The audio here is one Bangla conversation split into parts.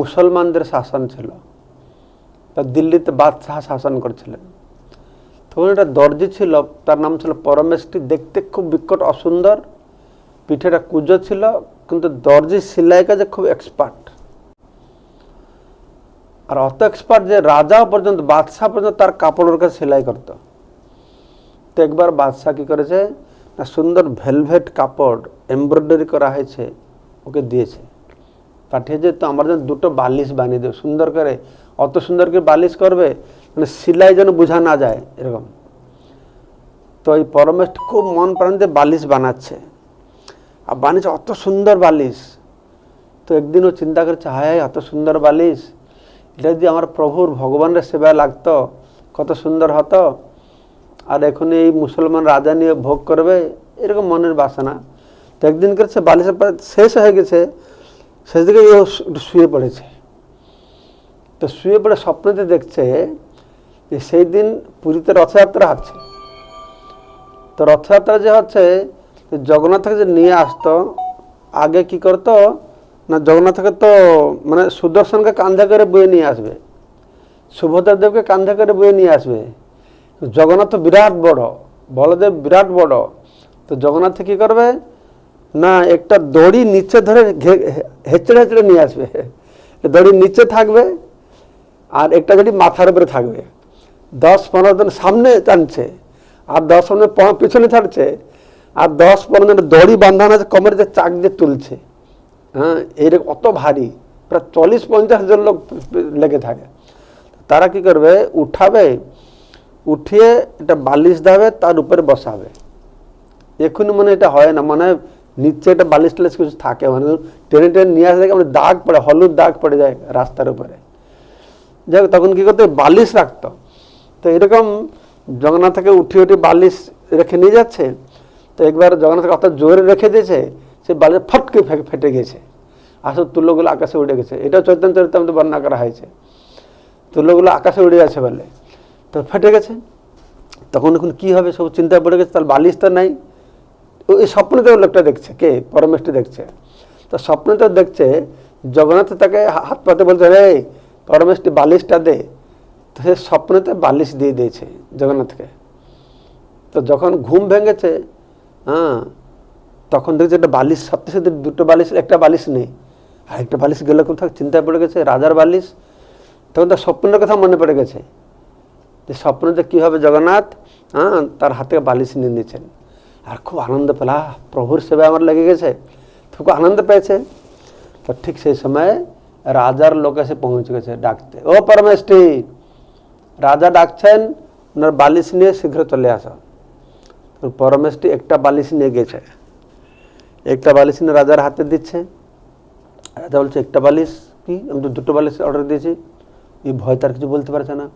মুসলমানদের শাসন ছিল। তা দিল্লিতে বাদশাহ শাসন করছিলেন। তখন একটা দর্জি ছিল, তার নাম ছিল পরমেশটি দেখতে খুব বিকট, অসুন্দর। পিঠে একটা কুজো ছিল, কিন্তু দর্জি সেলাই কাজে খুব এক্সপার্ট আর অত এক্সপার্ট যে রাজাও পর্যন্ত, বাদশাহ পর্যন্ত তার কাপড়ের কাছে সেলাই করতো। তো একবার বাদশাহ কি করেছে, না সুন্দর ভেলভেট কাপড় এমব্রয়ডারি করা হয়েছে, ওকে দিয়েছে। পাঠিয়েছে তো আমার জন্য দুটো বালিশ বানিয়ে দেবে, সুন্দর করে, অত সুন্দর করে বালিশ করবে মানে সিলাই যেন বোঝা না যায়, এরকম। তো এই পরমেশ খুব মন প্রাণ দিয়ে বালিশ বানাচ্ছে। আর বানিয়েছে অত সুন্দর বালিশ। তো একদিন ও চিন্তা করছে, হায় এত সুন্দর বালিশ। এটা যদি আমার প্রভুর ভগবানের সেবায় লাগতো, কত সুন্দর হতো। আর এখন এই মুসলমান রাজা নিয়ে ভোগ করবে, এরকম মনের বাসনা। তো একদিন করেছে, বালিশের পরে শেষ হয়ে গেছে। শেষ দিকে ও শু- একটু শুয়ে পড়েছে। তো শুয়ে পড়ে স্বপ্নতে দেখছে যে সেই দিন পুরীতে রথযাত্রা হচ্ছে। তো রথযাত্রা যে হচ্ছে জগন্নাথকে যে নিয়ে আসতো, আগে কি করতো, না জগন্নাথকে তো মানে সুদর্শনকে কান্ধে করে বয়ে নিয়ে আসবে। সুভদ্রা দেবকে কান্ধে করে বয়ে নিয়ে আসবে। জগন্নাথ তো বিরাট বড়, বলদেব বিরাট বড়। তো জগন্নাথ কি করবে না, একটা দড়ি নিচে ধরে হেঁচড়ে হেঁচড়ে নিয়ে আসবে। দড়ি নিচে থাকবে আর একটা যদি মাথার উপরে থাকবে। দশ পনেরো জন সামনে টানছে আর দশ পনেরো পিছনে ছাড়ছে আর দশ পনেরো জন দড়ি বাঁধানো আছে, কমরে যে চাক দিয়ে তুলছে। হ্যাঁ এইরকম অত ভারী, প্রায় চল্লিশ পঞ্চাশ জন লোক লেগে থাকে। তারা কি করবে? উঠাবে, উঠিয়ে এটা বালিশ দেবে, তার উপরে বসাবে। এখনই মনে এটা হয় না মানে নিচে একটা বালিশ টালিশ কিছু থাকে মানে ট্রেনে ট্রেনে নিয়ে আসে দেখে মানে দাগ পড়ে, হলুদ দাগ পড়ে যায় রাস্তার উপরে। যাই তখন কি করতো বালিশ রাখতো। তো এরকম জগন্নাথ থেকে উঠে উঠে বালিশ রেখে নিয়ে যাচ্ছে। তো একবার জগন্নাথকে অত জোরে রেখে দিয়েছে, সে বালিশ ফটকে ফেটে গেছে। আসলে তুলোগুলো আকাশে উড়ে গেছে। এটাও চৈতন্য চরিতামৃতে বর্ণনা করা হয়েছে। তুলোগুলো আকাশে উড়ে গেছে বলে। তো ফেটে গেছে। তখন এখন কী হবে সব চিন্তায় পড়ে গেছে, তাহলে বালিশ তো নাই। ও এই স্বপ্নতে লোকটা দেখছে, কে? পরমেশটি দেখছে। তো স্বপ্নতে দেখছে, জগন্নাথ তাকে হাত পাতে বলছে, রে, পরমেশটি বালিশটা দে। তো সে স্বপ্নতে বালিশ দিয়ে দিয়েছে জগন্নাথকে। তো যখন ঘুম ভেঙেছে হ্যাঁ তখন দেখছে একটা বালিশ, সত্যি সত্যি দুটো বালিশ, একটা বালিশ নেই। আর একটা বালিশ গেলে কোথাও চিন্তায় পড়ে গেছে, রাজার বালিশ। তখন তার স্বপ্নের কথা মনে পড়ে গেছে। যে স্বপ্নতে কীভাবে জগন্নাথ হ্যাঁ তার হাতে বালিশ নিয়ে নিয়েছেন। আর খুব আনন্দ পেলা। প্রভুর সেবায় আমার লেগে গেছে। তো খুব আনন্দ পেয়েছে। তো ঠিক সেই সময় রাজার লোক এসে পৌঁছে গেছে ডাকতে। ও পরমেশটি রাজা ডাকছেন, ওনার বালিশ নিয়ে শীঘ্র চলে আসো। পরমেশটি একটা বালিশ নিয়ে গেছে। একটা বালিশ নিয়ে রাজার হাতে দিচ্ছে। রাজা বলছে, একটা বালিশ কি? আমি তো দুটো বালিশ অর্ডার দিয়েছি। এই ভয় তার কিছু বলতে পারছে না।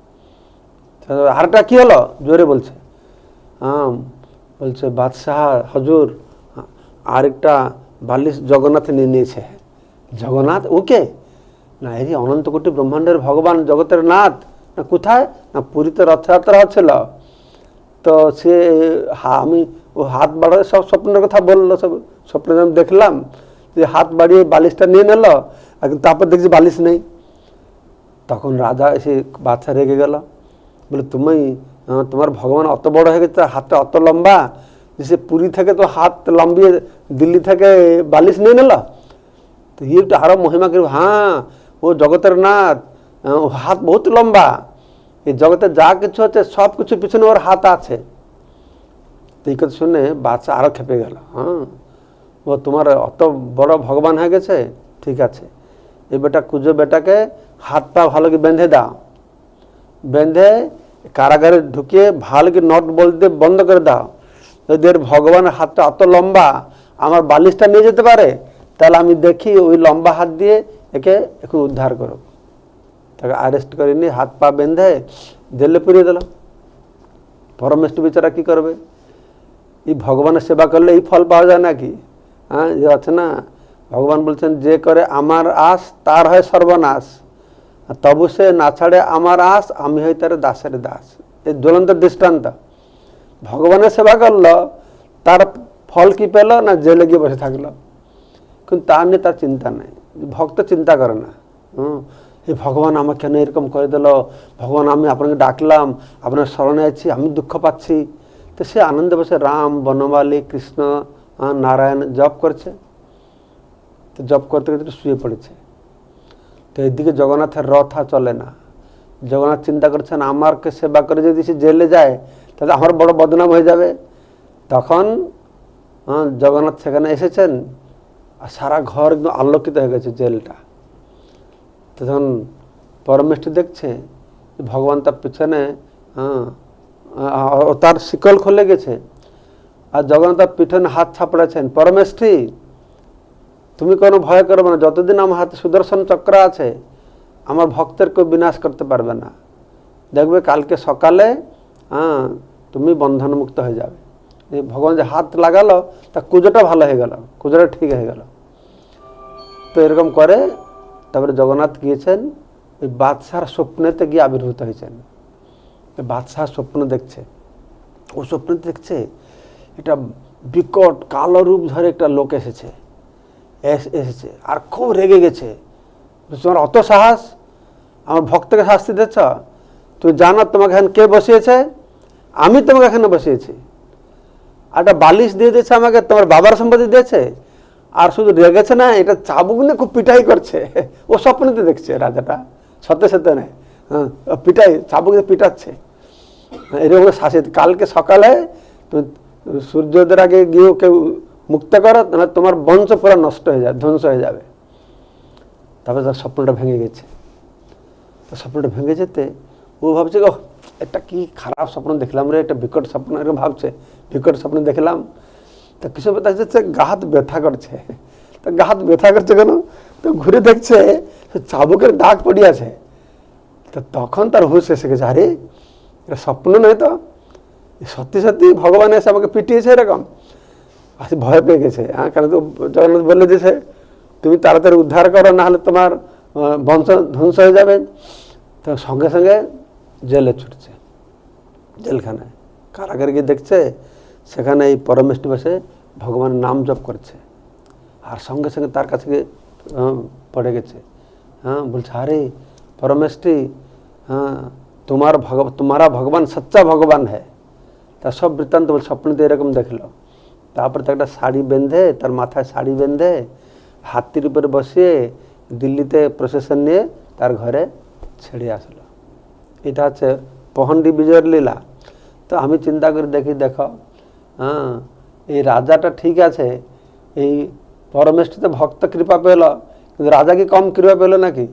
আরেকটা কি হলো? জোরে বলছে হ্যাঁ বলছে, বাদশাহ, হজুর, আরেকটা বালিশ জগন্নাথ নিয়ে নিয়েছে। জগন্নাথ ওকে না, এই যে অনন্ত কোটি ব্রহ্মাণ্ডের ভগবান, জগতের নাথ। না, কোথায়? না, পুরীতে রথযাত্রা হচ্ছিল। তো সে, হা- আমি ও হাত বাড়ায় সব স্বপ্নের কথা বলল, সব স্বপ্নে আমি দেখলাম যে হাত বাড়িয়ে বালিশটা নিয়ে নিল তারপর দেখছি বালিশ নেই। তখন রাজা এসে বাচ্চা রেগে গেল। বলে, তুমি তোমার ভগবান অত বড় হয়ে গেছে হাতটা অত লম্বা, যে সে পুরী থেকে তো হাত লম্বিয়ে দিল্লি থেকে বালিশ নিয়ে নিল। তো ইয়ে একটু আরও মহিমা করবে হ্যাঁ ও জগতের নাথ হাত বহুত লম্বা, এই জগতে যা কিছু আছে, সব কিছু পিছনে ওর হাত আছে। তো এই কথা শুনে বাচ্চা আরও খেপে গেল হ্যাঁ ও তোমার অত বড় ভগবান হয়ে গেছে, ঠিক আছে, এই বেটা কুজো বেটাকে হাত পা ভালো করে বেঁধে দাও। বেঁধে কারাগারে ঢুকিয়ে ভালো করে নট বলতে বন্ধ করে দাও। যদি এর ভগবানের হাতটা এত লম্বা, আমার বালিশটা নিয়ে যেতে পারে, তাহলে আমি দেখি ওই লম্বা হাত দিয়ে একে এখন উদ্ধার করো। তাকে আরেস্ট করে নিয়ে হাত পা বেঁধে জেলে পুড়িয়ে দিল। পরমেষ্ঠ বিচারা কি করবে? এই ভগবানের সেবা করলে এই ফল পাওয়া যায় নাকি? হ্যাঁ যে আছে না, ভগবান বলছেন, যে করে আমার আশ, তার হয় সর্বনাশ। তবু সে না ছাড়ে আমার আস, আমি হই তার দাসের দাস। এই জ্বলন্ত দৃষ্টান্ত। ভগবানের সেবা করল, তার ফল কি পেল না জেলে গিয়ে বসে থাকল? কিন্তু তা নিয়ে তার চিন্তা নেই। ভক্ত চিন্তা করে না। হুম এই ভগবান আমাকে কেন এরকম করে দিল? ভগবান, আমি আপনাকে ডাকলাম, আপনার স্মরণে আছি, আমি দুঃখ পাচ্ছি। তো সে আনন্দে বসে রাম, বনমালী, কৃষ্ণ নারায়ণ জপ করছে। তো জপ করতে করতে শুয়ে পড়েছে। তো এদিকে জগন্নাথের রথ চলে না। জগন্নাথ চিন্তা করছেন, আমারকে সেবা করে যদি সে জেলে যায়, তাহলে আমার বড় বদনাম হয়ে যাবে। তখন জগন্নাথ সেখানে এসেছেন, আর সারা ঘর একদম আলোকিত হয়ে গেছে জেলটা। তখন পরমেষ্টি দেখছে, ভগবান তার পিছনে ও তার শিকল খুলে গেছে। আর জগন্নাথ তার হাত ছাপড়াছেন পরমেষ্ঠি তুমি কোনো ভয় করবে না। যতদিন আমার হাতে সুদর্শন চক্র আছে, আমার ভক্তের কেউ বিনাশ করতে পারবে না। দেখবে কালকে সকালে হ্যাঁ তুমি বন্ধনমুক্ত হয়ে যাবে। এই ভগবান যে হাত লাগালো, তা কুজোটা ভালো হয়ে গেল, কুজোটা ঠিক হয়ে গেল। তো এরকম করে তারপরে জগন্নাথ গিয়েছেন, ওই বাদশার স্বপ্নেতে গিয়ে আবির্ভূত হয়েছেন। বাদশাহ স্বপ্ন দেখছে। ও স্বপ্নে দেখছে এটা বিকট কালো রূপ ধরে একটা লোক এসেছে। এস- এসেছে। আর খুব রেগে গেছে। তোমার অত সাহস? আমার ভক্তকে শাস্তি দিচ্ছ তুই জানো তোমাকে এখানে কে বসিয়েছে? আমি তোমাকে এখানে বসিয়েছি। আর একটা বালিশ দিয়ে দিয়েছে আমাকে, তোমার বাবার সম্পত্তি দিয়েছে? আর শুধু রেগেছে না, এটা চাবুক নিয়ে খুব পিটাই করছে। ও স্বপ্নতে দেখছে রাজাটা। সত্যি সত্যি নেই হ্যাঁ পিটাই, চাবুক দিয়ে পিটাচ্ছে। এরকম শাসিত কালকে সকালে তুমি সূর্যোদয়ের আগে গিয়ে ওকে মুক্ত করো না তোমার বংশ পুরো নষ্ট হয়ে যাবে, ধ্বংস হয়ে যাবে। তারপরে তার স্বপ্নটা ভেঙে গেছে। তো স্বপ্নটা ভেঙে যেতে ও ভাবছে ও একটা কি খারাপ স্বপ্ন দেখলাম রে, একটা বিকট স্বপ্ন, এরকম ভাবছে। বিকট স্বপ্ন দেখলাম, তা কিছু যাচ্ছে গা হাত ব্যথা করছে। তা গা হাত ব্যথা করছে কেন? তো ঘুরে দেখছে, চাবুকের দাগ পড়ে আছে। তো তখন তার হুশ এসে গেছে, আরে, এটা স্বপ্ন নয় তো। সত্যি সত্যি ভগবান এসে আমাকে পিটিয়েছে এরকম। ভয় পেয়ে গেছে। হ্যাঁ কারণ তো জগন্নাথ বলে দিয়েছে তুমি তাড়াতাড়ি উদ্ধার করো না হলে তোমার বংশ ধ্বংস হয়ে যাবে। তো সঙ্গে সঙ্গে জেলে ছুটছে, জেলখানায়। কারাগারে গিয়ে দেখছে, সেখানে এই পরমেষ্টি বসে ভগবানের নাম জপ করছে। আর সঙ্গে সঙ্গে তার কাছে পড়ে গেছে। হ্যাঁ বলছে, আরে পরমেষ্টি হ্যাঁ তোমার ভগ তোমারা ভগবান, সচ্চা ভগবান হ্যাঁ তা সব বৃত্তান্ত বল স্বপ্নতে এরকম দেখল। তারপরে তো একটা শাড়ি বেঁধে, তার মাথায় শাড়ি বেঁধে, হাতির উপরে বসিয়ে দিল্লিতে প্রসেশন নিয়ে তার ঘরে ছেড়ে আসলো। এটা হচ্ছে পহন্ডি বিজয়ের লীলা। তো আমি চিন্তা করে দেখি, দেখো হ্যাঁ এই রাজাটা ঠিক আছে, এই পরমেষ্ঠিতে ভক্ত কৃপা পেল, কিন্তু রাজা কি কম কৃপা পেল নাকি?